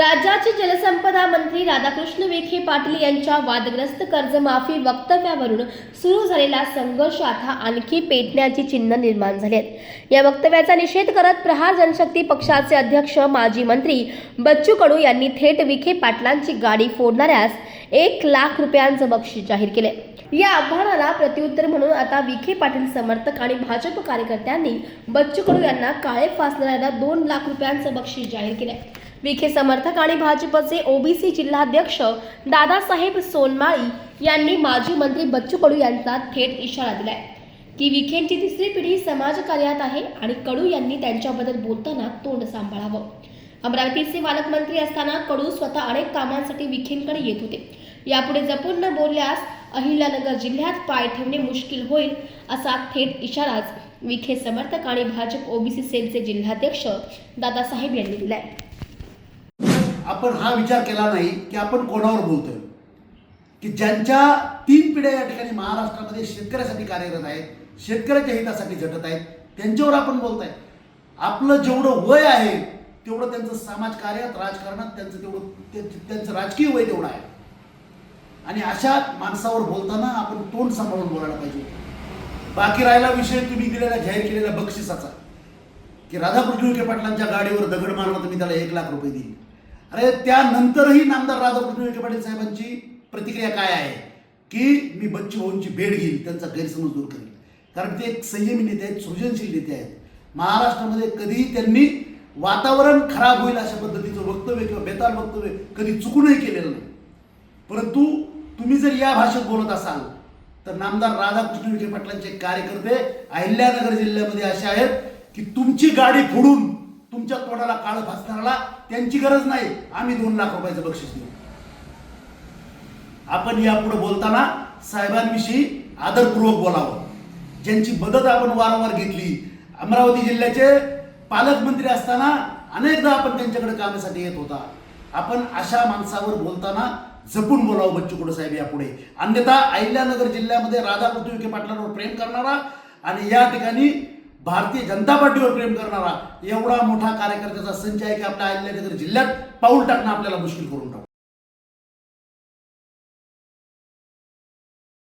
राज्याचे जलसंपदा मंत्री राधाकृष्ण विखे पाटील यांच्या वादग्रस्त कर्जमाफी वक्तव्यावरून सुरू झालेला संघर्ष आता आणखी पेटण्याची चिन्ह निर्माण झाली आहेत. या वक्तव्याचा निषेध करत प्रहार जनशक्ती पक्षाचे अध्यक्ष माजी मंत्री बच्चू कडू यांनी थेट विखे पाटलांची गाडी फोडणाऱ्यास एक लाख रुपयांचं बक्षीस जाहीर केले या आव्हानाला प्रत्युत्तर म्हणून आता विखे पाटील समर्थक आणि भाजप कार्यकर्त्यांनी बच्चू कडू यांना काळे फासणाऱ्याला दोन लाख रुपयांचं बक्षीस जाहीर केले विखे समर्थक आणि भाजपचे ओबीसी जिल्हाध्यक्ष दादासाहेब सोनमाळी यांनी माजी मंत्री बच्चू कडू यांचा थेट इशारा दिलाय. की विखेंची तिसरी पिढी समाजकार्यात आहे आणि कडू यांनी त्यांच्याबद्दल बोलताना तोंड सांभाळावं. अमरावतीचे पालकमंत्री असताना कडू स्वतः अनेक कामांसाठी विखेंकडे येत होते. यापुढे जपून न बोलल्यास अहिल्यानगर जिल्ह्यात पाय ठेवणे मुश्किल होईल असा थेट इशाराच विखे समर्थक आणि भाजप ओबीसी सेलचे जिल्हाध्यक्ष दादासाहेब यांनी दिलाय. आपण हा विचार केला नाही की आपण कोणावर बोलतोय. की ज्यांच्या तीन पिढ्या या ठिकाणी महाराष्ट्रामध्ये शेतकऱ्यासाठी कार्यरत आहेत शेतकऱ्याच्या हितासाठी झटत आहेत त्यांच्यावर आपण बोलताय. आपलं जेवढं वय आहे तेवढं त्यांचं समाजकार्यात राजकारणात त्यांचं तेवढं ते- त्यांचं राजकीय वय तेवढं आहे. आणि अशा माणसावर बोलताना आपण तोंड सांभाळून बोलायला पाहिजे. बाकी राहिला विषय तुम्ही दिलेला जाहीर केलेल्या बक्षिसाचा. की राधाकृष्ण विखे पाटलांच्या गाडीवर दगड मारला तर मी त्याला एक लाख रुपये देईल अरे त्यानंतरही नामदार राधाकृष्ण विखे पाटील साहेबांची प्रतिक्रिया काय आहे? की मी बच्चू भाऊंची भेट घेईल त्यांचा गैरसमज दूर करेल कारण ते एक संयमी नेते आहेत सृजनशील नेते आहेत. महाराष्ट्रामध्ये कधीही त्यांनी वातावरण खराब होईल अशा पद्धतीचं वक्तव्य किंवा बेताल वक्तव्य कधी चुकूनही केलेलं नाही. परंतु तुम्ही जर या भाषेत बोलत असाल तर नामदार राधाकृष्ण विखे पाटलांचे कार्यकर्ते अहिल्यानगर जिल्ह्यामध्ये असे आहेत की तुमची गाडी फोडून तुमच्या तोंडाला काळ फासणाऱ्याला त्यांची गरज नाही. आम्ही दोन लाख रुपयाचं बक्षीस देऊ. आपण यापुढे बोलताना साहेबांविषयी आदरपूर्वक बोलावं. ज्यांची मदत आपण वारंवार घेतली. अमरावती जिल्ह्याचे पालकमंत्री असताना अनेकदा आपण त्यांच्याकडे कामासाठी येत होता. आपण अशा माणसावर बोलताना जपून बोलावं बच्चू कडू साहेब यापुढे अन्यथा अहिल्यानगर जिल्ह्यामध्ये राधाकृष्ण विखे पाटलांवर प्रेम करणारा आणि या ठिकाणी भारतीय जनता पार्टीवर प्रेम करणारा एवढा मोठा कार्यकर्त्याचा संच आहे की आपल्या अहिल्यानगर जिल्ह्यात पाऊल टाकणं आपल्याला मुश्किल करून टाकू.